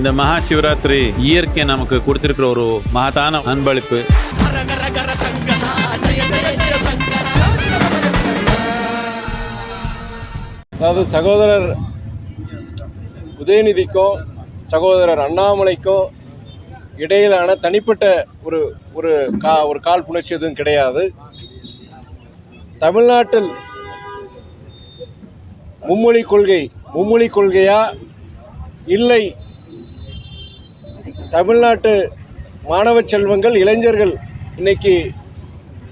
இந்த மகா சிவராத்திரி இயற்கை நமக்கு கொடுத்திருக்கிற ஒரு மகத்தான அன்பளிப்பு. அதாவது சகோதரர் உதயநிதிக்கோ சகோதரர் அண்ணாமலைக்கோ இடையிலான தனிப்பட்ட ஒரு ஒரு கா ஒரு கால் புணர்ச்சி எதுவும் கிடையாது. தமிழ்நாட்டில் மும்மொழி கொள்கை மும்மொழி கொள்கையா? இல்லை தமிழ்நாட்டு மாணவ செல்வங்கள் இளைஞர்கள் இன்னைக்கு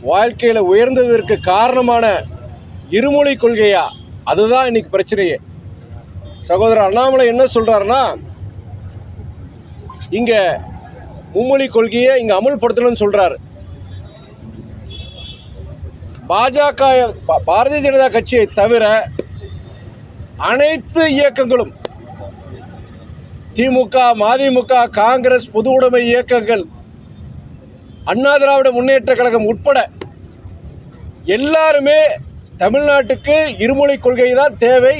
வாழ்க்கையில் உயர்ந்ததற்கு காரணமான இருமொழி கொள்கையா? அதுதான் இன்னைக்கு பிரச்சனையே. சகோதரர் அண்ணாமலை என்ன சொல்றாருன்னா இங்க மும்மொழி கொள்கையை இங்க அமல்படுத்தணும்னு சொல்றாரு. பாஜக பா- பாரதிய ஜனதா கட்சியை தவிர அனைத்து இயக்கங்களும் திமுக மதிமுக காங்கிரஸ் பொது உடைமை இயக்கங்கள் அண்ணா திராவிட முன்னேற்ற கழகம் உட்பட எல்லாருமே தமிழ்நாட்டுக்கு இருமொழி கொள்கை தான் தேவை.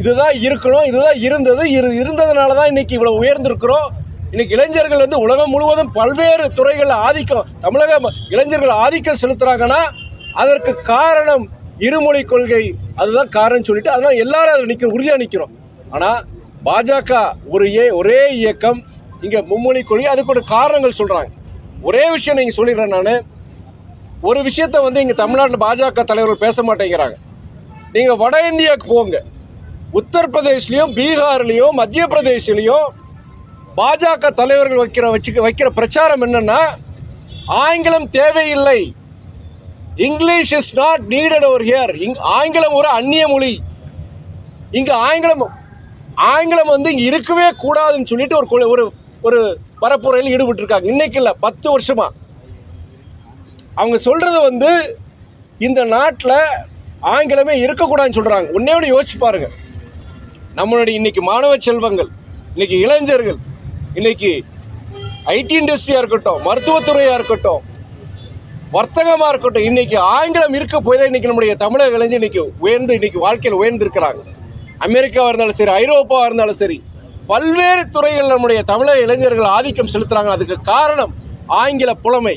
இதுதான் இருக்கணும் இதுதான் இருந்தது இரு இருந்ததுனால தான் இன்றைக்கி இவ்வளோ உயர்ந்திருக்கிறோம். இன்றைக்கி இளைஞர்கள் வந்து உலகம் முழுவதும் பல்வேறு துறைகளில் ஆதிக்கம் தமிழக இளைஞர்கள் ஆதிக்கம் செலுத்துகிறாங்கன்னா அதற்கு காரணம் இருமொழி கொள்கை. அதுதான் காரணம் சொல்லிட்டு அதனால் எல்லாரும் அதில் நிற்கிறோம் உறுதியாக நிற்கிறோம் ஆனால் பாஜக ஒரு ஏ ஒரே இயக்கம் இங்கே மும்மொழி கொள்கை அதுக்கு ஒரு காரணங்கள் சொல்கிறாங்க ஒரே விஷயம் நீங்கள் சொல்லிடுறேன் நான். ஒரு விஷயத்த வந்து இங்கே தமிழ்நாட்டில் பாஜக தலைவர்கள் பேச மாட்டேங்கிறாங்க. நீங்கள் வட இந்தியாவுக்கு போங்க. உத்தரப்பிரதேஷ்லேயும் பீகார்லேயும் மத்திய பிரதேஷ்லேயும் பாஜக தலைவர்கள் வைக்கிற வச்சுக்க வைக்கிற பிரச்சாரம் என்னென்னா ஆங்கிலம் தேவையில்லை. English is not needed over here. இங் ஆங்கிலம் ஒரு அந்நிய மொழி. இங்கே ஆங்கிலம் ஆங்கிலம் வந்து இங்கே இருக்கவே கூடாதுன்னு சொல்லிட்டு ஒரு ஒரு ஒரு பரப்புரையில் ஈடுபட்டு இருக்காங்க இன்னைக்கு இல்லை பத்து வருஷமா. அவங்க சொல்றது வந்து இந்த நாட்டில் ஆங்கிலமே இருக்கக்கூடாதுன்னு சொல்கிறாங்க ஒன்னே ஒன்று யோசிச்சு பாருங்க. நம்மளுடைய இன்னைக்கு மாணவ செல்வங்கள் இன்னைக்கு இளைஞர்கள் இன்னைக்கு ஐடி இண்டஸ்ட்ரியாக இருக்கட்டும் மருத்துவத்துறையாக இருக்கட்டும் வர்த்தகமாக இருக்கட்டும் இன்னைக்கு ஆங்கிலம் இருக்க போய் தான் இன்னைக்கு நம்முடைய தமிழக இளைஞர் இன்னைக்கு உயர்ந்து இன்னைக்கு வாழ்க்கையில் உயர்ந்திருக்கிறாங்க. அமெரிக்காவாக இருந்தாலும் சரி ஐரோப்பாவாக இருந்தாலும் சரி பல்வேறு துறைகள் நம்முடைய தமிழக இளைஞர்கள் ஆதிக்கம் செலுத்துகிறாங்க அதுக்கு காரணம் ஆங்கில புலமை.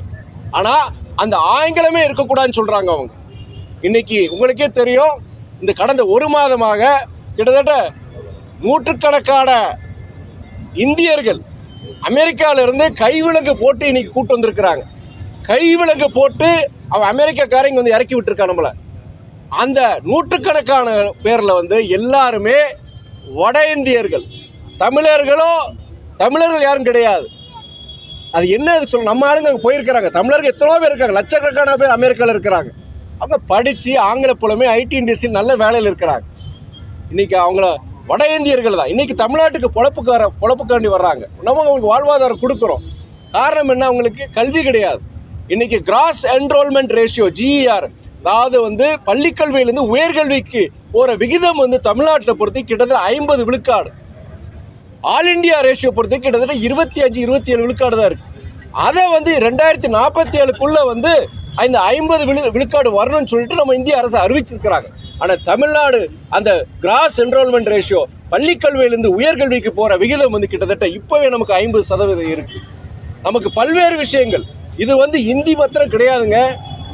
ஆனால் அந்த ஆங்கிலமே இருக்கக்கூடாதுன்னு சொல்கிறாங்க அவங்க. இன்னைக்கு உங்களுக்கே தெரியும் இந்த கடந்த ஒரு மாதமாக கிட்டத்தட்ட நூற்றுக்கணக்கான இந்தியர்கள் அமெரிக்காவிலிருந்து கைவிலங்கு போட்டு இன்னைக்கு கூட்டு வந்திருக்கிறாங்க. கைவிலங்கு போட்டு அவன் அமெரிக்காக்காரங்க வந்து இறக்கி விட்டுருக்கான் நம்மளை. அந்த நூற்றுக்கணக்கான பேரில் வந்து எல்லாருமே வட இந்தியர்கள். தமிழர்களோ தமிழர்கள் யாரும் கிடையாது. அது என்ன அது சொல்ல நம்ம ஆளுங்க அங்கே போயிருக்கிறாங்க. தமிழர்கள் எத்தனோ பேர் இருக்காங்க. லட்சக்கணக்கான பேர் அமெரிக்காவில் இருக்கிறாங்க. அவங்க படித்து ஆங்கில புலமே ஐடி இண்டஸ்ட்ரியில் நல்ல வேலையில் இருக்கிறாங்க. இன்றைக்கி அவங்கள வட இந்தியர்கள் தான். இன்றைக்கி தமிழ்நாட்டுக்கு பொழப்புக்கார பொழப்புக்காண்டி வர்றாங்க. நம்ம அவங்களுக்கு வாழ்வாதாரம் கொடுக்குறோம். காரணம் என்ன? அவங்களுக்கு கல்வி கிடையாது. இன்னைக்கு கிராஸ் என்ரோல்மெண்ட் ரேஷியோ ஜிஇஆர் அதாவது வந்து பள்ளிக்கல்வியிலேருந்து உயர்கல்விக்கு போகிற விகிதம் வந்து தமிழ்நாட்டில் பொறுத்து கிட்டத்தட்ட ஐம்பது விழுக்காடு. ஆல் இந்தியா ரேஷியோ பொறுத்து கிட்டத்தட்ட இருபத்தி அஞ்சு இருபத்தி ஏழு விழுக்காடு தான் இருக்குது அதை வந்து ரெண்டாயிரத்தி நாற்பத்தி ஏழுக்குள்ளே வந்து இந்த ஐம்பது விழு விழுக்காடு வரணும்னு சொல்லிட்டு நம்ம இந்திய அரசு அறிவிச்சிருக்கிறாங்க. ஆனால் தமிழ்நாடு அந்த கிராஸ் என்ரோல்மெண்ட் ரேஷியோ பள்ளிக்கல்வியிலேருந்து உயர்கல்விக்கு போகிற விகிதம் வந்து கிட்டத்தட்ட இப்போவே நமக்கு ஐம்பது சதவீதம் இருக்குது நமக்கு பல்வேறு விஷயங்கள். இது வந்து இந்தி மாத்திரம் கிடையாதுங்க.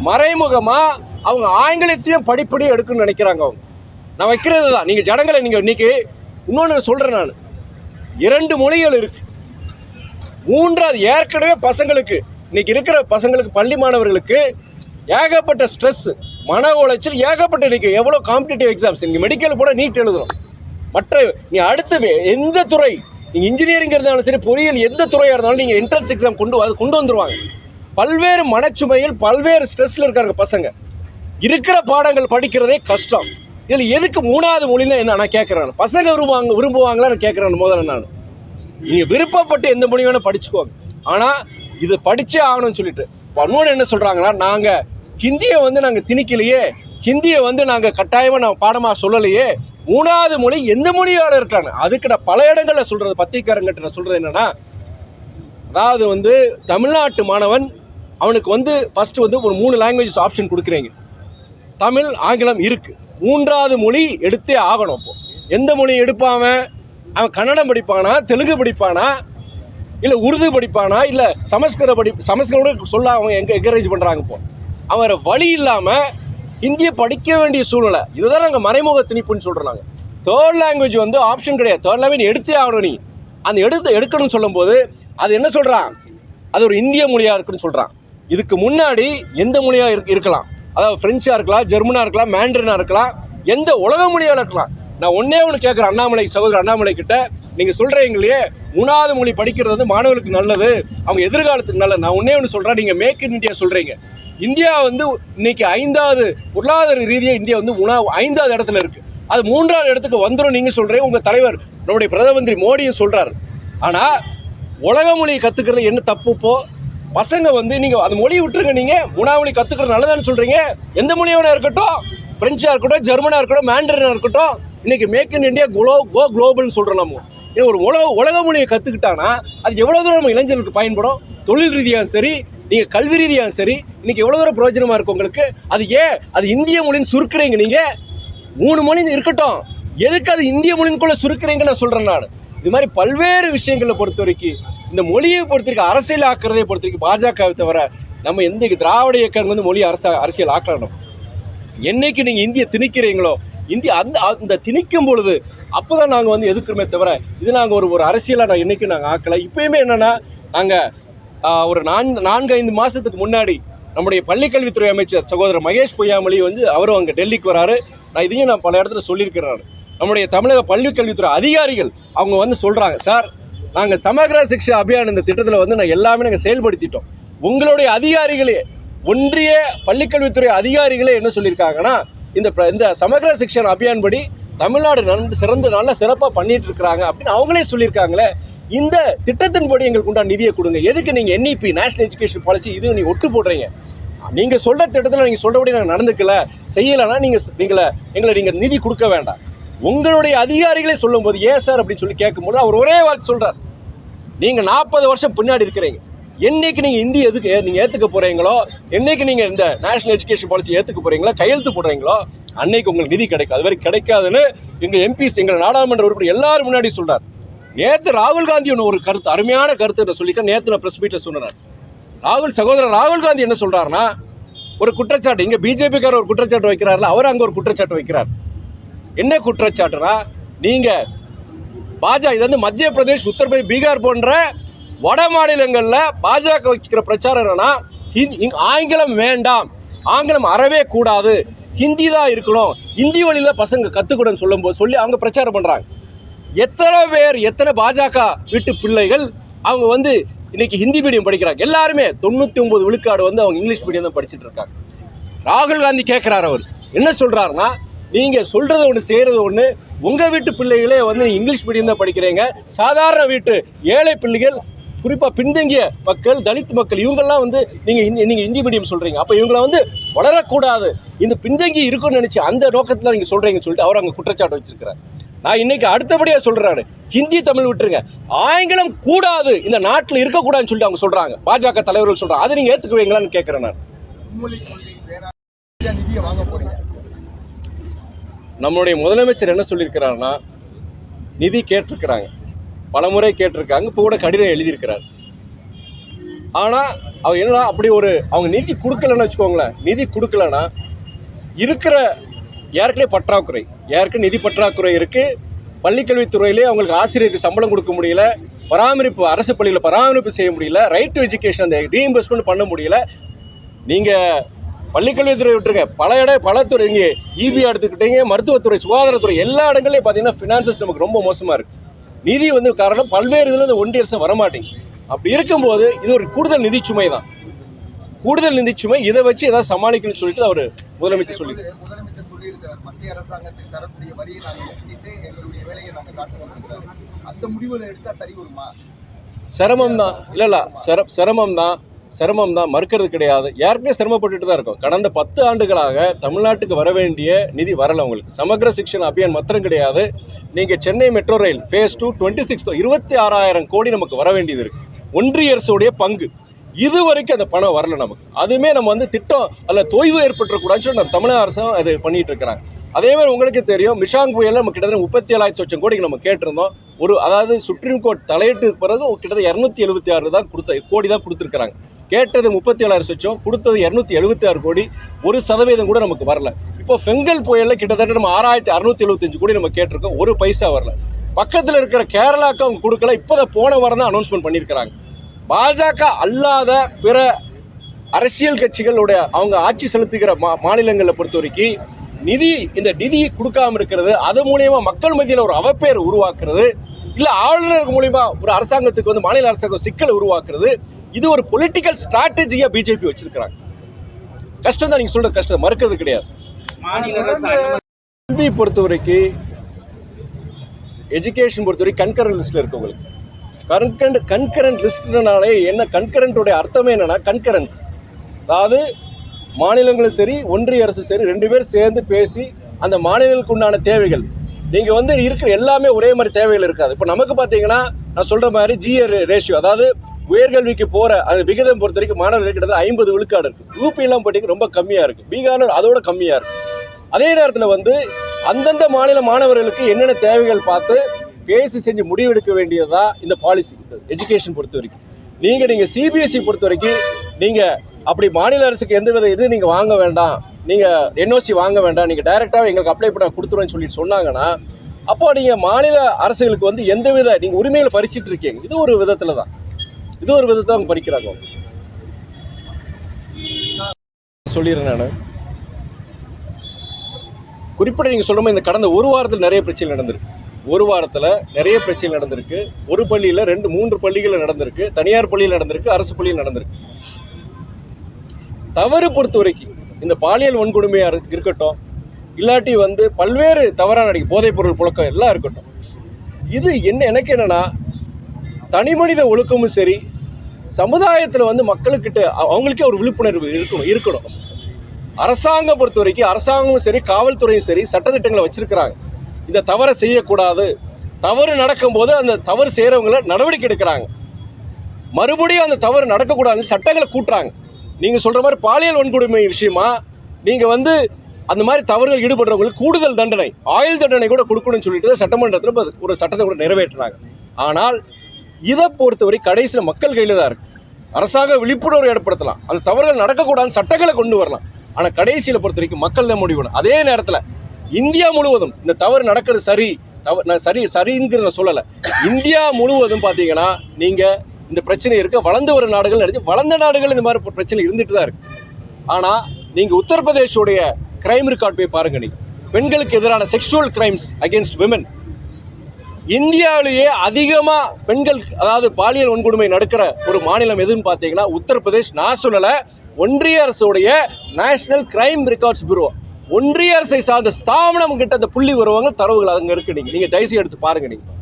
மறைமுகமாக அவங்க ஆங்கிலத்தையும் படிப்படியும் எடுக்கணும்னு நினைக்கிறாங்க அவங்க. நான் வைக்கிறது தான் நீங்கள் ஜனங்களை நீங்கள் இன்னைக்கு இன்னொன்று சொல்கிறேன் நான். இரண்டு மொழிகள் இருக்குது மூன்றாவது ஏற்கனவே பசங்களுக்கு இன்னைக்கு இருக்கிற பசங்களுக்கு பள்ளி மாணவர்களுக்கு ஏகப்பட்ட ஸ்ட்ரெஸ் மன உளைச்சல் ஏகப்பட்ட இன்னைக்கு எவ்வளோ காம்படிட்டிவ் எக்ஸாம்ஸ் நீங்கள் மெடிக்கல் கூட நீட் எழுதுகிறோம் மற்ற நீ அடுத்து எந்த துறை நீங்கள் இன்ஜினியரிங் இருந்தாலும் சரி பொறியியல் எந்த துறையாக இருந்தாலும் நீங்கள் என்ட்ரன்ஸ் எக்ஸாம் கொண்டு கொண்டு வந்துருவாங்க. பல்வேறு மனச்சுமையில் பல்வேறு ஸ்ட்ரெஸ்ஸில் இருக்காங்க பசங்க. இருக்கிற பாடங்கள் படிக்கிறதே கஷ்டம். இதில் எதுக்கு மூணாவது மொழின்னா என்ன நான் கேட்குறேன் பசங்க விரும்புவாங்க விரும்புவாங்களா நான் கேட்குறேன் முதல்ல நான். நீங்கள் விருப்பப்பட்டு எந்த மொழி வேணால் படிச்சுக்கோங்க. ஆனால் இது படித்தே ஆகணும்னு சொல்லிட்டு. இன்னொன்று என்ன சொல்கிறாங்கன்னா நாங்கள் ஹிந்தியை வந்து நாங்கள் திணிக்கலையே. ஹிந்தியை வந்து நாங்கள் கட்டாயமாக நான் பாடமாக சொல்லலையே. மூணாவது மொழி எந்த மொழியோட இருக்காங்க? அதுக்கு நான் பல இடங்களில் சொல்கிறது பத்திரிக்காரங்கிட்ட நான் சொல்கிறது என்னென்னா அதாவது வந்து தமிழ்நாட்டு மாணவன் அவனுக்கு வந்து ஃபஸ்ட்டு வந்து ஒரு மூணு லாங்குவேஜஸ் ஆப்ஷன் கொடுக்குறீங்க. தமிழ் ஆங்கிலம் இருக்குது மூன்றாவது மொழி எடுத்தே ஆகணும் அப்போ. எந்த மொழி எடுப்பாம அவன்? கன்னடம் படிப்பானா? தெலுங்கு படிப்பானா? இல்லை உருது படிப்பானா? இல்லை சமஸ்கிருத படி சமஸ்கிருத சொல்ல அவங்க எங்கே என்கரேஜ் பண்ணுறாங்க இப்போ. அவரை வழி இல்லாமல் ஹிந்தியை படிக்க வேண்டிய சூழ்நிலை. இதுதான் நாங்கள் மறைமுக திணிப்புன்னு சொல்கிறோம் நாங்கள் தேர்ட் லாங்குவேஜ் வந்து ஆப்ஷன் கிடையாது. தேர்ட் லாங்குவேஜ் எடுத்தே ஆகணும் நீ. அந்த எடுத்து எடுக்கணும்னு சொல்லும்போது அது என்ன சொல்கிறான் அது ஒரு இந்திய மொழியாக இருக்குன்னு சொல்கிறான் இதுக்கு முன்னாடி எந்த மொழியாக இருக்கலாம்? அதாவது ஃப்ரெஞ்சாக இருக்கலாம் ஜெர்மனாக இருக்கலாம் மேண்ட்ரினாக இருக்கலாம் எந்த உலக மொழியாக இருக்கலாம். நான் ஒன்றே ஒன்று கேட்குறேன் அண்ணாமலை சகோதரர் அண்ணாமலை கிட்ட. நீங்கள் சொல்கிறீங்களே மூணாவது மொழி படிக்கிறது வந்து மாணவர்களுக்கு நல்லது அவங்க எதிர்காலத்துக்கு நல்லது. நான் ஒன்றே ஒன்று சொல்கிறேன் நீங்கள் மேக் இன் இந்தியா சொல்கிறீங்க இந்தியா வந்து இன்னைக்கு ஐந்தாவது பொருளாதார ரீதியாக இந்தியா வந்து உணவு ஐந்தாவது இடத்துல இருக்குது அது மூன்றாவது இடத்துக்கு வந்துடும் நீங்கள் சொல்கிறீங்க உங்கள் தலைவர் நம்முடைய பிரதமந்திரி மோடியும் சொல்கிறாரு ஆனால் உலக மொழியை கற்றுக்கிறது என்ன தப்புப்போ பசங்க வந்து நீங்கள் அந்த மொழி விட்டுருங்க நீங்கள் மூணாவது மொழி கற்றுக்கிறது நல்லதான்னு சொல்கிறீங்க எந்த மொழியோட இருக்கட்டும் பிரெஞ்சாக இருக்கட்டும் ஜெர்மனாக இருக்கட்டும் மேண்டரினாக இருக்கட்டும் இன்றைக்கி மேக் இன் இந்தியா குளோ கோ குளோபல்னு சொல்கிறோம் நம்ம. இது ஒரு உலக உலக மொழியை கற்றுக்கிட்டாங்கன்னா அது எவ்வளோ தூரம் நம்ம இளைஞர்களுக்கு பயன்படும்? தொழில் ரீதியாக சரி நீங்கள் கல்வி ரீதியாக சரி இன்றைக்கி எவ்வளோ தூரம் பிரயோஜனமாக இருக்கும் உங்களுக்கு? அது ஏன்? அது இந்திய மொழின்னு சுருக்குறீங்க நீங்கள் மூணு மொழி இருக்கட்டும். எதுக்கு அது இந்திய மொழின்குள்ளே சுருக்குறீங்கன்னு நான் சொல்கிறேன் நான். இது மாதிரி பல்வேறு விஷயங்களை பொறுத்த வரைக்கும் இந்த மொழியை பொறுத்த வரைக்கும் அரசியல் ஆக்குறதை பொறுத்த வரைக்கும் பாஜகவை தவிர நம்ம எந்த திராவிட இயக்கம் வந்து மொழி அரச அரசியல் ஆக்கலாம் என்னைக்கு நீங்கள் இந்தியை திணிக்கிறீங்களோ இந்தியா அந்த அந்த திணிக்கும் பொழுது அப்போ தான் நாங்கள் வந்து எதுக்குறமே தவிர இது நாங்கள் ஒரு ஒரு அரசியலாக நான் என்றைக்கும் நாங்கள் ஆக்கலை. இப்போயுமே என்னென்னா நாங்கள் ஒரு நான்கு நான்கு ஐந்து மாதத்துக்கு முன்னாடி நம்முடைய பள்ளிக்கல்வித்துறை அமைச்சர் சகோதரர் மகேஷ் பொய்யாமொழி வந்து அவரும் அங்கே டெல்லிக்கு வராரு. நான் இதையும் நான் பல இடத்துல சொல்லியிருக்கிறேன் நம்முடைய தமிழக பள்ளிக்கல்வித்துறை அதிகாரிகள் அவங்க வந்து சொல்கிறாங்க சார் நாங்கள் சமகர சிக்ஷா அபியான் இந்த திட்டத்தில் வந்து நான் எல்லாமே நாங்கள் செயல்படுத்திட்டோம். உங்களுடைய அதிகாரிகளே ஒன்றிய பள்ளிக்கல்வித்துறை அதிகாரிகளே என்ன சொல்லியிருக்காங்கன்னா இந்த இந்த சமகர சிக்ஷன் அபியான் படி தமிழ்நாடு நன்கு சிறந்து நல்லா சிறப்பாக பண்ணிட்டு இருக்கிறாங்க அப்படின்னு அவங்களே சொல்லியிருக்காங்களே இந்த திட்டத்தின்படி எங்களுக்கு உண்டான நிதியை கொடுங்க. எதுக்கு நீங்கள் என்இபி நேஷனல் எஜுகேஷன் பாலிசி இது நீங்கள் ஒட்டு போடுறீங்க? நீங்கள் சொல்கிற திட்டத்தில் நீங்கள் சொல்கிறபடி நாங்கள் நடந்துக்கல செய்யலைன்னா நீங்கள் நீங்களை எங்களை நீங்கள் நிதி கொடுக்க வேண்டாம். உங்களுடைய அதிகாரிகளே சொல்லும்போது ஏன் சார்? அப்படின்னு சொல்லி கேட்கும்போது அவர் ஒரே வார்த்தை சொல்கிறார் நீங்கள் நாற்பது வருஷம் பின்னாடி இருக்கிறீங்க. என்றைக்கு நீங்கள் இந்தி எதுக்கு நீங்கள் ஏற்றுக்க போகிறீங்களோ என்றைக்கு நீங்கள் இந்த நேஷனல் எஜுகேஷன் பாலிசி ஏற்றுக்க போகிறீங்களோ கையெழுத்து போடுறீங்களோ அன்னைக்கு உங்களுக்கு நிதி கிடைக்கும். அது வரைக்கும் கிடைக்காதுன்னு எங்கள் எம்பிஸ் எங்கள் நாடாளுமன்ற உறுப்பினர் எல்லாரும் முன்னாடி சொல்கிறார் நேற்று ராகுல் காந்தி ஒன்று ஒரு கருத்து அருமையான கருத்து நான் சொல்லிக்க நேற்று நான் ப்ரெஸ் மீட்டில் சொன்னார் ராகுல் சகோதரர் ராகுல் காந்தி என்ன சொல்கிறாருன்னா ஒரு குற்றச்சாட்டு இங்கே பிஜேபிக்கார ஒரு குற்றச்சாட்டு வைக்கிறார்ல அவர் அங்கே ஒரு குற்றச்சாட்டு வைக்கிறார். என்ன குற்றச்சாட்டுனா நீங்கள் பாஜக இது வந்து மத்திய பிரதேஷ் உத்தரப்பிரதேஷ் பீகார் போன்ற வட மாநிலங்களில் பாஜக வைக்கிற பிரச்சாரம் என்னன்னா ஹிந்தி ஆங்கிலம் வேண்டாம் ஆங்கிலம் அறவே கூடாது ஹிந்தி தான் இருக்கணும் ஹிந்தி வழியில் பசங்க கற்றுக்கூடன்னு சொல்லும்போது சொல்லி அவங்க பிரச்சாரம் பண்ணுறாங்க எத்தனை பேர் எத்தனை பாஜக வீட்டு பிள்ளைகள் அவங்க வந்து இன்னைக்கு ஹிந்தி மீடியம் படிக்கிறாங்க. எல்லாருமே தொண்ணூற்றி ஒம்பது விழுக்காடு வந்து அவங்க இங்கிலீஷ் மீடியம் தான் படிச்சுட்டு இருக்காங்க. ராகுல் காந்தி கேட்குறாரு அவர். என்ன சொல்கிறாருன்னா நீங்கள் சொல்கிறது ஒன்று செய்கிறது ஒன்று உங்கள் வீட்டு பிள்ளைகளே வந்து இங்கிலீஷ் மீடியம் தான் படிக்கிறீங்க. சாதாரண வீட்டு ஏழை பிள்ளைகள் குறிப்பாக பின்தங்கிய மக்கள் தலித் மக்கள் இவங்கெல்லாம் வந்து நீங்கள் ஹிந்தி நீங்கள் இந்தி மீடியம் சொல்கிறீங்க அப்போ இவங்கள வந்து வளரக்கூடாது. இந்த பின்தங்கி இருக்குன்னு நினச்சி அந்த நோக்கத்தில் நீங்கள் சொல்கிறீங்கன்னு சொல்லிட்டு அவர் அங்கே குற்றச்சாட்டு வச்சிருக்கிறார். நான் இன்னைக்கு அடுத்தபடியாக சொல்கிறாரு ஹிந்தி தமிழ் விட்டுருங்க. ஆங்கிலம் கூடாது. இந்த நாட்டில் இருக்கக்கூடாதுன்னு சொல்லிட்டு அவங்க சொல்கிறாங்க பாஜக தலைவர்கள் சொல்கிறாங்க அதை நீங்கள் ஏற்றுக்குவீங்களான்னு கேட்குறேன் நான் மும்மொழி கொள்கை வேற நிதியை வாங்க போறீங்க நம்மளுடைய முதலமைச்சர் என்ன சொல்லியிருக்கிறாருன்னா நிதி கேட்டிருக்கிறாங்க. பல முறை கேட்டிருக்காங்க. இப்போ கூட கடிதம் எழுதியிருக்கிறார். ஆனால் அவங்க என்னன்னா அப்படி ஒரு அவங்க நிதி கொடுக்கலன்னு வச்சுக்கோங்களேன். நிதி கொடுக்கலன்னா இருக்கிற ஏற்கனவே பற்றாக்குறை. ஏற்கனவே நிதி பற்றாக்குறை இருக்குது பள்ளிக்கல்வித்துறையிலே அவங்களுக்கு ஆசிரியருக்கு சம்பளம் கொடுக்க முடியல. பராமரிப்பு அரசு பள்ளியில் பராமரிப்பு செய்ய முடியல. ரைட் டு எஜுகேஷன் அந்த ரீஇம்பர்ஸ்மெண்ட் பண்ண முடியல. நீங்கள் பள்ளிக்கல்வித்துறை விட்டுருங்க. பல இடம் பல துறை இங்கே இபி எடுத்துக்கிட்டீங்க மருத்துவத்துறை சுகாதாரத்துறை எல்லா இடங்களையும் பார்த்தீங்கன்னா ஃபினான்சஸ் நமக்கு ரொம்ப மோசமாக இருக்குது நிதி வந்து காரணம் பல்வேறு இதில் இந்த ஒன்றிய அரசு வரமாட்டேங்குது அப்படி இருக்கும்போது இது ஒரு கூடுதல் நிதி சுமை தான். கூடுதல் நிதி சுமை இதை வச்சு ஏதாவது சமாளிக்கணும்னு சொல்லிட்டு அவர் முதலமைச்சர் சொல்லி மத்திய அரசாங்கத்துக்கு தரக்கூடிய வரியை நாங்கள் நிறுத்திட்டு எங்களுடைய வேலையை நாங்கள் காட்டுவோம் இருக்கிறாரு அந்த முடிவுகளை எடுத்தா சரி வருமா? சிரமம் தான் இல்லை இல்லை. சிர சிரமம் தான் சிரமம் தான் மறுக்கிறது கிடையாது. ஏற்கனவே சிரமப்பட்டுட்டு தான் இருக்கும். கடந்த பத்து ஆண்டுகளாக தமிழ்நாட்டுக்கு வர வேண்டிய நிதி வரல உங்களுக்கு. சமக்ர சிக்ஷன் அபியான் மாத்திரம் கிடையாது. நீங்கள் Chennai metro rail phase two twenty six இருபத்தி ஆறாயிரம் கோடி நமக்கு வர வேண்டியது இருக்கு. ஒன்றிய அரசுடைய பங்கு. இது வரைக்கும் அந்த பணம் வரல நமக்கு. அதுவுமே நம்ம வந்து திட்டம் அல்ல தொய்வு ஏற்பட்டுறக்கூடாதுன்னு சொல்லி நம்ம தமிழக அரசும் அது பண்ணிட்டு இருக்கிறாங்க. அதே மாதிரி உங்களுக்கு தெரியும் மிஷாங் புயலில் நம்ம கிட்டத்தட்ட முப்பத்தி ஏழாயிரத்தி லட்சம் கோடிக்கு நம்ம கேட்டிருந்தோம். ஒரு அதாவது சுப்ரீம் கோர்ட் தலையிட்டு பிறகு கிட்டத்தட்ட இரநூத்தி எழுபத்தி ஆறு தான் கொடுத்த கோடி தான் கொடுத்துருக்குறாங்க. கேட்டது முப்பத்தி ஏழாயிரம் சொச்சம் கொடுத்தது இரநூத்தி எழுபத்தி ஆறு கோடி ஒரு சதவீதம் கூட நமக்கு வரல. இப்போ ஃபெங்கல் புயலில் கிட்டத்தட்ட நம்ம ஆறாயிரத்தி அறுநூத்தி எழுபத்தஞ்சு கோடி நம்ம கேட்டிருக்கோம் ஒரு பைசா வரல. பக்கத்தில் இருக்கிற கேரளாவுக்கு அவங்க கொடுக்கல இப்போதான் போன வாரம் தான் அனௌன்ஸ்மெண்ட் பண்ணியிருக்கிறாங்க. பாஜக அல்லாத பிற அரசியல் கட்சிகளுடைய அவங்க ஆட்சி செலுத்துகிற மா மாநிலங்களை பொறுத்த வரைக்கும் நிதி இந்த நிதியை கொடுக்காம இருக்கிறது அது மூலியமா மக்கள் மத்தியில் ஒரு அவப்பேர் உருவாக்குறது இல்லை ஆளுநர் மூலியமா ஒரு அரசாங்கத்துக்கு வந்து மாநில அரசாங்கம் சிக்கலை உருவாக்குறது இது ஒரு பொலிட்டிக்கல் ஸ்ட்ராட்டஜியா பிஜேபி வச்சிருக்கிறாங்க. கஷ்டம் தான் நீங்க சொல்ற கஷ்டம் மறுக்கிறது கிடையாது. கல்வி பொறுத்த வரைக்கும் எஜுகேஷன் பொறுத்த வரைக்கும் கன்கரண்ட் லிஸ்ட்ல இருக்கு உங்களுக்கு கன்கரண்ட் கன்கரண்ட் லிஸ்ட்னாலே என்ன கன்கரண்ட்டோட அர்த்தமே என்னன்னா கன்கரன்ஸ் அதாவது மாநிலங்களும் சரி ஒன்றிய அரசு சரி ரெண்டு பேரும் சேர்ந்து பேசி அந்த மாநிலங்களுக்கு உண்டான தேவைகள். நீங்கள் வந்து இருக்கிற எல்லாமே ஒரே மாதிரி தேவைகள் இருக்காது. இப்போ நமக்கு பார்த்தீங்கன்னா நான் சொல்கிற மாதிரி ஜிஆர் ரேஷியோ அதாவது உயர்கல்விக்கு போகிற அந்த விகிதம் பொறுத்த வரைக்கும் மாணவர்கள் கிட்டத்தட்ட ஐம்பது விழுக்காடு இருக்குது யூபிலாம் பார்த்தீங்கன்னா ரொம்ப கம்மியாக இருக்குது பீகாரில் அதோட கம்மியாக இருக்குது அதே நேரத்தில் வந்து அந்தந்த மாநில மாணவர்களுக்கு என்னென்ன தேவைகள் பார்த்து பேசி செஞ்சு முடிவெடுக்க வேண்டியதா இந்த பாலிசி எஜுகேஷன் பொறுத்த வரைக்கும். நீங்கள் நீங்கள் சிபிஎஸ்சி பொறுத்த வரைக்கும் நீங்கள் அப்படி மாநில அரசுக்கு எந்த வித இது நீங்கள் வாங்க வேண்டாம். நீங்கள் என்ஓசி வாங்க வேண்டாம். நீங்கள் டைரெக்டாக எங்களுக்கு அப்ளை பண்ண கொடுத்துருவேன்னு சொல்லி சொன்னாங்கன்னா அப்போ நீங்கள் மாநில அரசுகளுக்கு வந்து எந்த வித நீங்கள் உரிமையில் பறிச்சுட்டு இருக்கீங்க. இது ஒரு விதத்தில் தான் இது ஒரு விதத்தை அவங்க பறிக்கிறாங்க சொல்லிடுறேன் நான். குறிப்பிட்ட நீங்கள் சொல்ற மாதிரி இந்த கடந்த ஒரு வாரத்தில் நிறைய பிரச்சனை நடந்திருக்கு. ஒரு வாரத்தில் நிறைய பிரச்சனை நடந்திருக்கு. ஒரு பள்ளியில் ரெண்டு மூன்று பள்ளிகளில் நடந்திருக்கு. தனியார் பள்ளியில் நடந்திருக்கு அரசு பள்ளியில் நடந்திருக்கு. தவறு பொறுத்த வரைக்கும் இந்த பாலியல் வன்கொடுமையாக இருக்கட்டும். இல்லாட்டி வந்து பல்வேறு தவறான நடிகை போதைப் பொருள் புழக்கம் எல்லாம் இருக்கட்டும். இது என்ன எனக்கு என்னன்னா தனி மனித ஒழுக்கமும் சரி சமுதாயத்தில் வந்து மக்களுக்கிட்ட அவ- அவங்களுக்கே ஒரு விழிப்புணர்வு இருக்கணும் இருக்கணும். அரசாங்கம் பொறுத்த வரைக்கும் அரசாங்கமும் சரி காவல்துறையும் சரி சட்டத்திட்டங்களை வச்சிருக்கிறாங்க. இந்த தவறை செய்யக்கூடாது. தவறு நடக்கும்போது அந்த தவறு செய்கிறவங்கள நடவடிக்கை எடுக்கிறாங்க. மறுபடியும் அந்த தவறு நடக்கக்கூடாதுன்னு சட்டங்களை கூட்டுறாங்க. நீங்கள் சொல்கிற மாதிரி பாலியல் வன்கொடுமை விஷயமா நீங்கள் வந்து அந்த மாதிரி தவறுகள் ஈடுபடுறவங்களுக்கு கூடுதல் தண்டனை ஆயுள் தண்டனை கூட கொடுக்கணும்னு சொல்லிட்டு தான் சட்டமன்றத்தில் ஒரு சட்டத்தை கூட நிறைவேற்றினாங்க ஆனால் இதை பொறுத்தவரை கடைசியில் மக்கள் கையில் தான் இருக்கு. அரசாங்க விழிப்புணர்வு ஏற்படுத்தலாம். அந்த தவறுகள் நடக்கக்கூடாதுன்னு சட்டங்களை கொண்டு வரலாம். ஆனால் கடைசியில் பொறுத்த வரைக்கும் மக்கள் தான் முடிவு அதே நேரத்தில் இந்தியா முழுவதும் இந்த தவறு நடக்கிறது சரி தவறு நான் சரி சரிங்கிற நான் சொல்லலை. இந்தியா முழுவதும் பார்த்தீங்கன்னா நீங்கள் இந்த பிரச்சனை இருக்க வளர்ந்து வர நாடுகள் நினச்சி வளர்ந்த நாடுகள் இந்த மாதிரி பிரச்சனை இருந்துட்டு தான் இருக்குது ஆனால் நீங்கள் உத்தரப்பிரதேஷோடைய கிரைம் ரெக்கார்ட் போய் பாருங்கள் நீங்கள் பெண்களுக்கு எதிரான செக்ஷுவல் கிரைம்ஸ் அகேன்ஸ்ட் விமன் இந்தியாவிலேயே அதிகமாக பெண்கள் அதாவது பாலியல் வன்கொடுமை நடக்கிற ஒரு மாநிலம் எதுன்னு பார்த்தீங்கன்னா உத்தரப்பிரதேஷ். நான் சொல்லலை ஒன்றிய அரசுடைய நேஷனல் கிரைம் ரெக்கார்ட்ஸ் பியூரோ ஒன்றிய அரசை சார்ந்த ஸ்தாபனம் கிட்ட அந்த புள்ளி வருவாங்க தரவுகள் அங்கே இருக்கு நீங்கள் நீங்கள் தயவுசெய்து எடுத்து பாருங்க நீங்கள்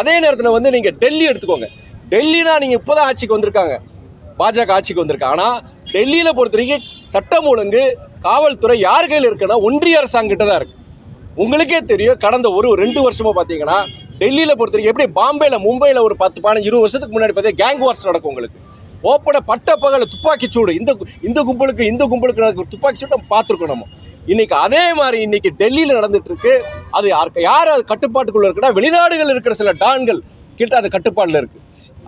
அதே நேரத்தில் வந்து நீங்கள் டெல்லி எடுத்துக்கோங்க. டெல்லினா நீங்கள் இப்போ தான் ஆட்சிக்கு வந்திருக்காங்க. பாஜக ஆட்சிக்கு வந்திருக்காங்க ஆனால் டெல்லியில் பொறுத்த வரைக்கும் சட்டம் ஒழுங்கு காவல்துறை யார் கையில் இருக்குன்னா ஒன்றிய அரசாங்கிட்ட தான் இருக்குது உங்களுக்கே தெரியும் கடந்த ஒரு ரெண்டு வருஷமா பார்த்தீங்கன்னா டெல்லியில் பொறுத்த வரைக்கும் எப்படி பாம்பேல மும்பையில் ஒரு பத்து பதினஞ்சு இருபது வருஷத்துக்கு முன்னாடி பார்த்தீங்கன்னா கேங் வார்ஸ் நடக்கும் உங்களுக்கு. ஓப்பன பட்ட பகல துப்பாக்கி சூடு. இந்த இந்த கும்பலுக்கு இந்த கும்பலுக்கு நடக்கிற துப்பாக்கி சூடு நம்ம பார்த்துருக்கோம் நம்ம. இன்னைக்கு அதே மாதிரி இன்னைக்கு டெல்லியில் நடந்துட்டு இருக்கு அது யாருக்கு யார் அது கட்டுப்பாட்டுக்குள்ளே இருக்குன்னா வெளிநாடுகள் இருக்கிற சில டான்கள் கிட்ட அது கட்டுப்பாட்டில் இருக்கு.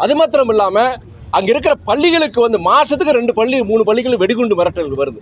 அது மாத்திரம் இல்லாமல் அங்கே இருக்கிற பள்ளிகளுக்கு வந்து மாதத்துக்கு ரெண்டு பள்ளி மூணு பள்ளிகள் வெடிகுண்டு மிரட்டல் வருது.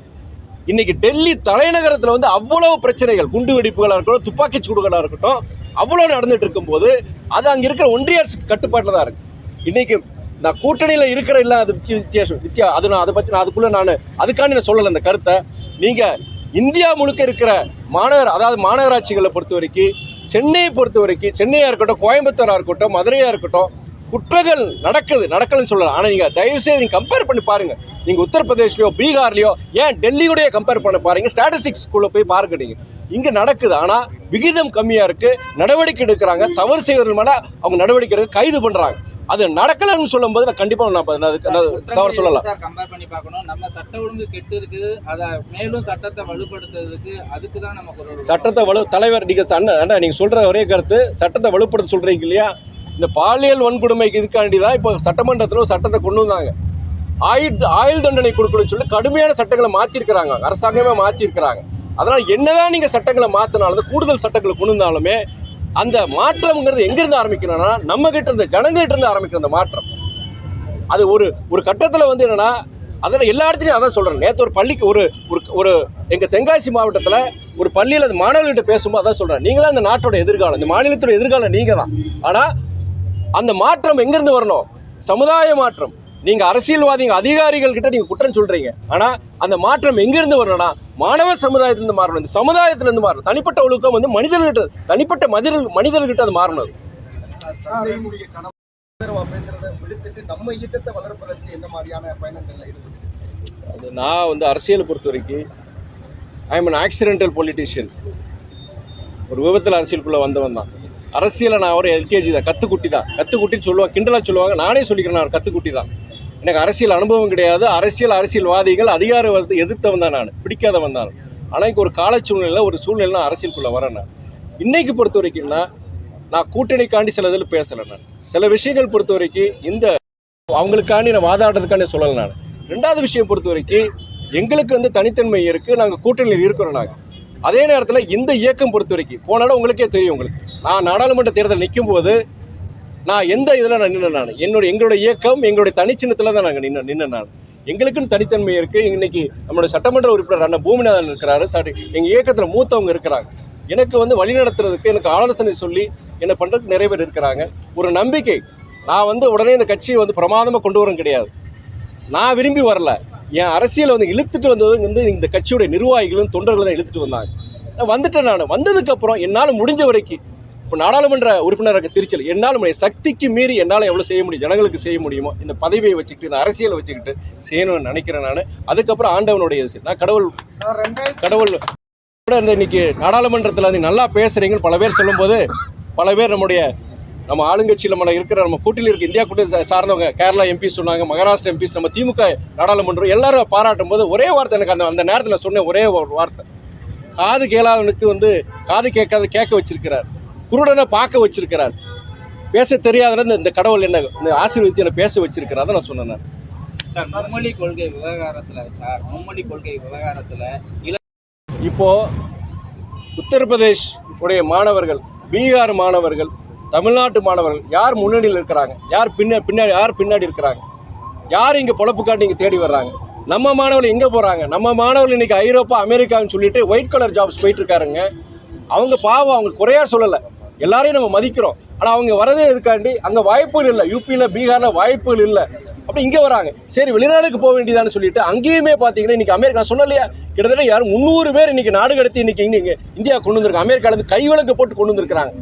இன்னைக்கு டெல்லி தலைநகரத்தில் வந்து அவ்வளவு பிரச்சனைகள். குண்டு வெடிப்புகளாக இருக்கட்டும் துப்பாக்கி சூடுகளாக இருக்கட்டும் அவ்வளோ நடந்துட்டு இருக்கும்போது அது அங்கே இருக்கிற ஒன்றிய அரசு கட்டுப்பாட்டில் தான் இருக்கு. இன்னைக்கு நான் கூட்டணியில் இருக்கிற இல்லை அது வித்தியாசம் வித்தியா அது நான் அதை பற்றி நான் அதுக்குள்ளே நான் அதுக்காண்டி நான் சொல்லலை அந்த கருத்தை. நீங்கள் இந்தியா முழுக்க இருக்கிற மாநகர அதாவது மாநகராட்சிகளை பொறுத்த வரைக்கும் சென்னையை பொறுத்த வரைக்கும் சென்னையாக இருக்கட்டும் கோயம்புத்தூராக இருக்கட்டும் மதுரையாக இருக்கட்டும் குற்றங்கள் நடக்குது நடக்கலன்னு சொல்லலாம். ஆனால் நீங்கள் தயவுசெய்து நீங்கள் கம்பேர் பண்ணி பாருங்கள் நீங்கள் உத்தரப்பிரதேஷ்லையோ பீகார்லையோ ஏன் டெல்லியோடய கம்பேர் பண்ண பாருங்க? ஸ்டாட்டிஸ்டிக்ஸ்குள்ளே போய் பாருங்க நீங்கள் இங்கே நடக்குது. ஆனால் விகிதம் கம்மியாக இருக்குது நடவடிக்கை எடுக்கிறாங்க. தவறு செய்வதன் மேலே அவங்க நடவடிக்கை எடுக்க கைது பண்ணுறாங்க அது நடக்கலைன்னு சொல்லும்போது நான் கண்டிப்பாக நான் அதுக்கு- தவறு சொல்லலாம். சார் கம்பேர் பண்ணி பார்க்கணும்? நம்ம சட்ட ஒழுங்கு கெட்டு இருக்குது. அதை மேலும் சட்டத்தை வலுப்படுத்துறதுக்கு அதுக்கு தான் நம்ம. சட்டத்தை வலு தலைவர் நீங்கள் அண்ணா நீங்கள் சொல்கிற ஒரே கருத்து சட்டத்தை வலுப்படுத்த சொல்கிறீங்க இல்லையா? இந்த பாலியல் வன்கொடுமைக்கு இதுக்காண்டி தான் இப்போ சட்டமன்றத்தில் ஒரு சட்டத்தை கொண்டு வந்தாங்க. ஆயுள் ஆயுள் தண்டனை கொடுக்கணும்னு சொல்லி கடுமையான சட்டங்களை மாற்றிருக்கிறாங்க அரசாங்கமே மாற்றிருக்கிறாங்க அதனால் என்னதான் நீங்கள் சட்டங்களை மாற்றினாலும் கூடுதல் சட்டங்களை கொண்டு வந்தாலுமே அந்த மாற்றம்ங்கிறது எங்கேருந்து ஆரம்பிக்கணும்னா நம்ம கிட்ட ஜனங்கிட்ட இருந்து ஆரம்பிக்கிற அந்த மாற்றம். அது ஒரு ஒரு கட்டத்தில் வந்து என்னன்னா அதில் எல்லா இடத்துலையும் அதான் சொல்கிறேன் நேற்று ஒரு பள்ளிக்கு ஒரு ஒரு ஒரு எங்கள் தென்காசி மாவட்டத்தில் ஒரு பள்ளியில் அந்த மாணவர்கள்ட்ட பேசும்போது அதான் சொல்கிறேன் நீங்களாம் தான் இந்த நாட்டோட எதிர்காலம் இந்த மாநிலத்தோட எதிர்காலம் நீங்கள் தான் ஆனால் அந்த மாற்றம் எங்கேருந்து வரணும்? சமுதாய மாற்றம். நீங்கள் அரசியல்வாதிங்க அதிகாரிகள் கிட்ட நீங்கள் குற்றம் சொல்கிறீங்க ஆனால் அந்த மாற்றம் எங்கேருந்து வரணும்னா மாணவ சமுதாயத்திலேருந்து மாறணும். இந்த சமுதாயத்திலேருந்து மாறணும். தனிப்பட்ட ஒழுக்கம் வந்து மனிதர்கிட்ட தனிப்பட்ட மனிதர்கள் மனிதர்கிட்ட அது மாறணும். நம்ம இயக்கத்தை வளர்ப்பதற்கு என்ன மாதிரியான அது நான் வந்து அரசியலை பொறுத்த வரைக்கும் I am an accidental politician ஒரு விபத்தில் அரசியலுக்குள்ளே வந்தவன் தான். அரசியலை நான் ஒரு எல்கேஜி தான் கத்துக்குட்டி தான். கத்துக்குட்டின்னு சொல்லுவாங்க கிண்டலாக சொல்லுவாங்க. நானே சொல்லிக்கிறேன் நான் கத்துக்குட்டி தான். எனக்கு அரசியல் அனுபவம் கிடையாது. அரசியல் அரசியல்வாதிகள் அதிகார எதிர்த்தவன் தான் நான். பிடிக்காதவன் தான். ஆனால் எனக்கு ஒரு கால சூழ்நிலையில் ஒரு சூழ்நிலை நான் அரசியலுக்குள்ளே வரேன் நான். இன்னைக்கு பொறுத்த வரைக்கும்னா நான் கூட்டணிக்காண்டி சில இதில் பேசலை நான். சில விஷயங்கள் பொறுத்த வரைக்கும் இந்த அவங்களுக்காண்டி நான் வாதாடுறதுக்காண்டி சொல்லலை நான். ரெண்டாவது விஷயம் பொறுத்த வரைக்கும் எங்களுக்கு வந்து தனித்தன்மை இருக்குது நாங்கள் கூட்டணியில் இருக்கிறோம் நாங்கள் அதே நேரத்தில் இந்த இயக்கம் பொறுத்த வரைக்கும் போனாலும் உங்களுக்கே தெரியும் உங்களுக்கு. நான் நாடாளுமன்ற தேர்தல் நிற்கும் போது நான் எந்த இதில் நான் நின்று நான்? என்னோட எங்களுடைய இயக்கம் எங்களுடைய தனிச்சின்னத்தில் தான் நாங்கள் நின்று நின்று நான். எங்களுக்குன்னு தனித்தன்மை இருக்குது இன்னைக்கு நம்மளுடைய சட்டமன்ற உறுப்பினர் அண்ணன் பூமிநாதன் இருக்கிறாரு. சாரி எங்கள் இயக்கத்தில் மூத்தவங்க இருக்கிறாங்க. எனக்கு வந்து வழி நடத்துறதுக்கு எனக்கு ஆலோசனை சொல்லி என்ன பண்ணுறதுக்கு நிறைய பேர் இருக்கிறாங்க. ஒரு நம்பிக்கை. நான் வந்து உடனே இந்த கட்சியை வந்து பிரமாதமாக கொண்டு வரேன் கிடையாது. நான் விரும்பி வரல. என் அரசியலை வந்து இழுத்துட்டு வந்தது வந்து இந்த கட்சியுடைய நிர்வாகிகளும் தொண்டர்களும் தான் இழுத்துட்டு வந்தாங்க. நான் வந்துட்டேன் நான். வந்ததுக்கப்புறம் என்னால் முடிஞ்ச வரைக்கும் இப்போ நாடாளுமன்ற உறுப்பினராக திருச்சல் என்னால் முடியும் சக்திக்கு மீறி என்னால் எவ்வளோ செய்ய முடியும் ஜனங்களுக்கு செய்ய முடியுமோ இந்த பதவியை வச்சுக்கிட்டு இந்த அரசியலை வச்சுக்கிட்டு செய்யணும்னு நினைக்கிறேன் நான். அதுக்கப்புறம் ஆண்டவனுடைய இது. நான் கடவுள் கடவுள் கூட இந்த இன்னைக்கு நாடாளுமன்றத்தில் வந்து நல்லா பேசுகிறீங்கன்னு பல பேர் சொல்லும்போது பல பேர் நம்முடைய நம்ம ஆளுங்கட்சியில் நம்ம இருக்கிற நம்ம கூட்டில் இருக்க இந்தியா கூட்டணி சார்ந்தவங்க கேரளா எம்பி சொன்னாங்க மகாராஷ்டிரா எம்பிஸ் நம்ம திமுக நாடாளுமன்றம் எல்லாரும் பாராட்டும் போது ஒரே வார்த்தை எனக்கு அந்த அந்த நேரத்தில் சொன்ன ஒரே ஒரு வார்த்தை. காது கேளாதவனுக்கு வந்து காது கேட்காத கேட்க வச்சிருக்கிறார். குருடனை பார்க்க வச்சிருக்கிறார். பேச தெரியாதவன இந்த- கடவுள் என்ன இந்த ஆசீர்வதிச்சு என்ன பேச வச்சிருக்கிறார். நான் சொன்னேன். சார் மும்மொழி கொள்கை விவகாரத்துல சார் மும்மொழி கொள்கை விவகாரத்துல இள இப்போ உத்தரப்பிரதேஷ் உடைய மாணவர்கள் பீகார் மாணவர்கள் தமிழ்நாட்டு மாணவர்கள் யார் முன்னணியில் இருக்கிறாங்க? யார் பின்ன பின்னாடி யார் பின்னாடி இருக்கிறாங்க? யார் இங்கே பொழப்புக்காண்டி இங்கே தேடி வர்றாங்க? நம்ம மாணவர்கள் எங்கே போகிறாங்க நம்ம மாணவர்கள் இன்னைக்கு ஐரோப்பா அமெரிக்கான்னு சொல்லிட்டு ஒயிட் கலர் ஜாப்ஸ் போயிட்டு இருக்காருங்க. அவங்க பாவம் அவங்க குறையா சொல்லலை. எல்லாரையும் நம்ம மதிக்கிறோம். ஆனால் அவங்க வரதே எதுக்காண்டி? அங்கே வாய்ப்புகள் இல்லை. யூபியில் பீகாரில் வாய்ப்புகள் இல்லை. அப்படி இங்கே வராங்க. சரி வெளிநாடுக்கு போக வேண்டியதான்னு சொல்லிட்டு அங்கேயுமே பார்த்தீங்கன்னா இன்றைக்கி அமெரிக்கா நான் இல்லையா கிட்டத்தட்ட யாரும் முந்நூறு பேர் இன்னைக்கு நாடு கடத்தி இன்னைக்கு இங்கே இந்தியா கொண்டு வந்திருக்காங்க. அமெரிக்காவிலேருந்து கைவிலக்கு போட்டு கொண்டு வந்திருக்கிறாங்க.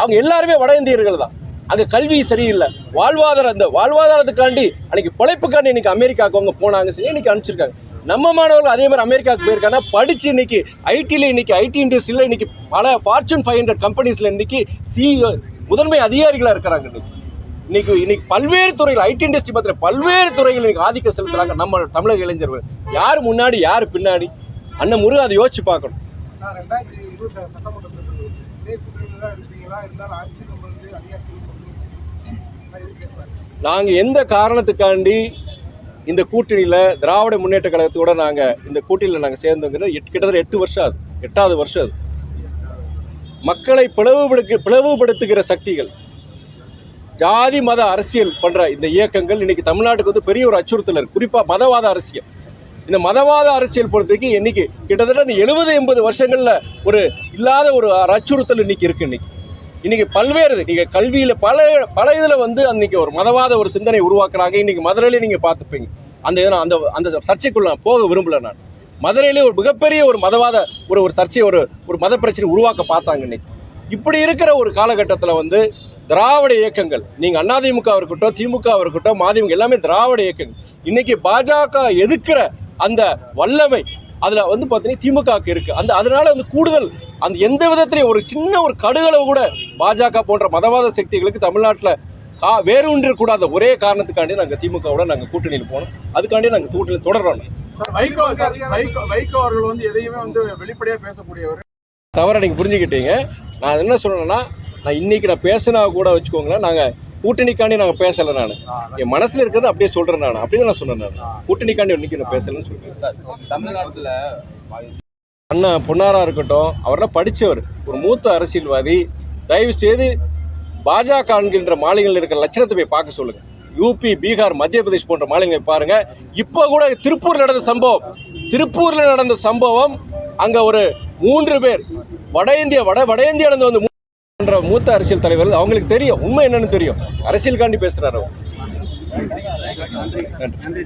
அவங்க எல்லாருமே வட இந்தியர்கள் தான். அங்கே கல்வி சரியில்லை. வாழ்வாதாரம் அந்த வாழ்வாதாரத்துக்காண்டி அன்றைக்கி பிழைப்புக்காண்டி இன்றைக்கி அமெரிக்காவுக்கு அவங்க போனாங்க. சரி இன்றைக்கி அனுப்பிச்சிருக்காங்க. நம்ம மாணவர்கள் அதே மாதிரி அமெரிக்காவுக்கு போயிருக்காங்க. படிச்சு இன்னைக்கு ஐடியில் இன்னைக்கு ஐடி இண்டஸ்ட்ரியில் இன்னைக்கு பல ஃபார்ச்சூன் ஃபைவ் ஹண்ட்ரட் கம்பெனிஸில் இன்னைக்கு சிஇஓ முதன்மை அதிகாரிகளாக இருக்கிறாங்க இன்னைக்கு. இன்னைக்கு இன்னைக்கு பல்வேறு துறைகள் ஐடி இண்டஸ்ட்ரி பத்திர பல்வேறு துறைகள் இன்னைக்கு ஆதிக்கம் செலுத்துறாங்க. நம்ம தமிழக இளைஞர்கள். யார் முன்னாடி யார் பின்னாடி? அண்ணன் முருகன் அதை யோசிச்சு பார்க்கணும். நாங்கள் எந்த காரணத்துக்காண்டி இந்த கூட்டணியில் திராவிட முன்னேற்ற கழகத்தோட நாங்கள் இந்த கூட்டணியில் நாங்கள் சேர்ந்தோங்கிறது எட் கிட்டத்தட்ட எட்டு வருஷம் ஆகுது. எட்டாவது வருஷம் அது. மக்களை பிளவுபடுக்க பிளவுபடுத்துகிற சக்திகள் ஜாதி மத அரசியல் பண்ணுற இந்த இயக்கங்கள் இன்னைக்கு தமிழ்நாட்டுக்கு வந்து பெரிய ஒரு அச்சுறுத்தல் இருக்குது குறிப்பாக மதவாத அரசியல். இந்த மதவாத அரசியல் பொறுத்தவரைக்கும் இன்னைக்கு கிட்டத்தட்ட இந்த எழுபது எண்பது வருஷங்களில் ஒரு இல்லாத ஒரு அச்சுறுத்தல் இன்னைக்கு இருக்குது இன்னைக்கு. இன்னைக்கு பல்வேறு நீங்க கல்வியில பல பல இதுல வந்து அன்னைக்கு ஒரு மதவாத ஒரு சிந்தனை உருவாக்குறாங்க. இன்னைக்கு மதுரையிலே நீங்க பார்த்துப்பீங்க. அந்த இதை அந்த அந்த சர்ச்சைக்குள்ள போக விரும்பல நான். மதுரையிலே ஒரு மிகப்பெரிய ஒரு மதவாத ஒரு ஒரு சர்ச்சை ஒரு ஒரு மத பிரச்சனை உருவாக்க பார்த்தாங்க இன்னைக்கு. இப்படி இருக்கிற ஒரு காலகட்டத்தில் வந்து திராவிட இயக்கங்கள் நீங்கள் அதிமுக இருக்கட்டும் திமுக இருக்கட்டும் மதிமுக எல்லாமே திராவிட இயக்கங்கள். இன்னைக்கு பாஜக எதிர்க்கிற அந்த வல்லமை அதுல வந்து பார்த்தீங்கன்னா திமுகவுக்கு இருக்கு. அந்த அதனால வந்து கூடுதல் அந்த எந்த விதத்திலையும் ஒரு சின்ன ஒரு கடுகளவு கூட பாஜக போன்ற மதவாத சக்திகளுக்கு தமிழ்நாட்டில் கா வேறு கூடாத ஒரே காரணத்துக்காண்டி நாங்கள் திமுகவோட நாங்கள் கூட்டணியில் போனோம். அதுக்காண்டி நாங்கள் கூட்டணியில் தொடர்றோம் வைகோ சார் வைகோ வைகோ அவர்கள் வந்து எதையுமே வந்து வெளிப்படையா பேசக்கூடியவர். தவிர நீங்கள் புரிஞ்சுக்கிட்டீங்க. நான் என்ன சொல்றேன்னா நான் இன்னைக்கு நான் பேசினா கூட வச்சுக்கோங்களேன். நாங்கள் கூட்டணிக்காண்டி நாங்கள் பேசலை நான். என் மனசில் இருக்கிறது அப்படியே சொல்கிறேன் நான். அப்படியே நான் சொன்னேன் நான். கூட்டணிக்காண்டி இன்னைக்கு நான் பேசலைன்னு சொல்றேன். தமிழ்நாட்டில் அண்ணா பொன்னாரா இருக்கட்டும் அவரெல்லாம் படித்தவர் ஒரு மூத்த அரசியல்வாதி. தயவு செய்து பாஜக என்கின்ற மாநிலங்களில் இருக்கிற லட்சணத்தை போய் பார்க்க சொல்லுங்க. யூபி பீகார் மத்திய பிரதேஷ் போன்ற மாநிலங்களை பாருங்க. இப்போ கூட திருப்பூர் நடந்த சம்பவம். திருப்பூர்ல நடந்த சம்பவம் அங்க ஒரு மூன்று பேர். வட இந்திய வட வட இந்தியாவிலிருந்து வந்து என்ற மூத்த அரசியல் தலைவர்கள் அவங்களுக்கு தெரியும். உண்மை என்னன்னு தெரியும். அரசியலுக்காண்டி பேசுகிறாரு நன்றி.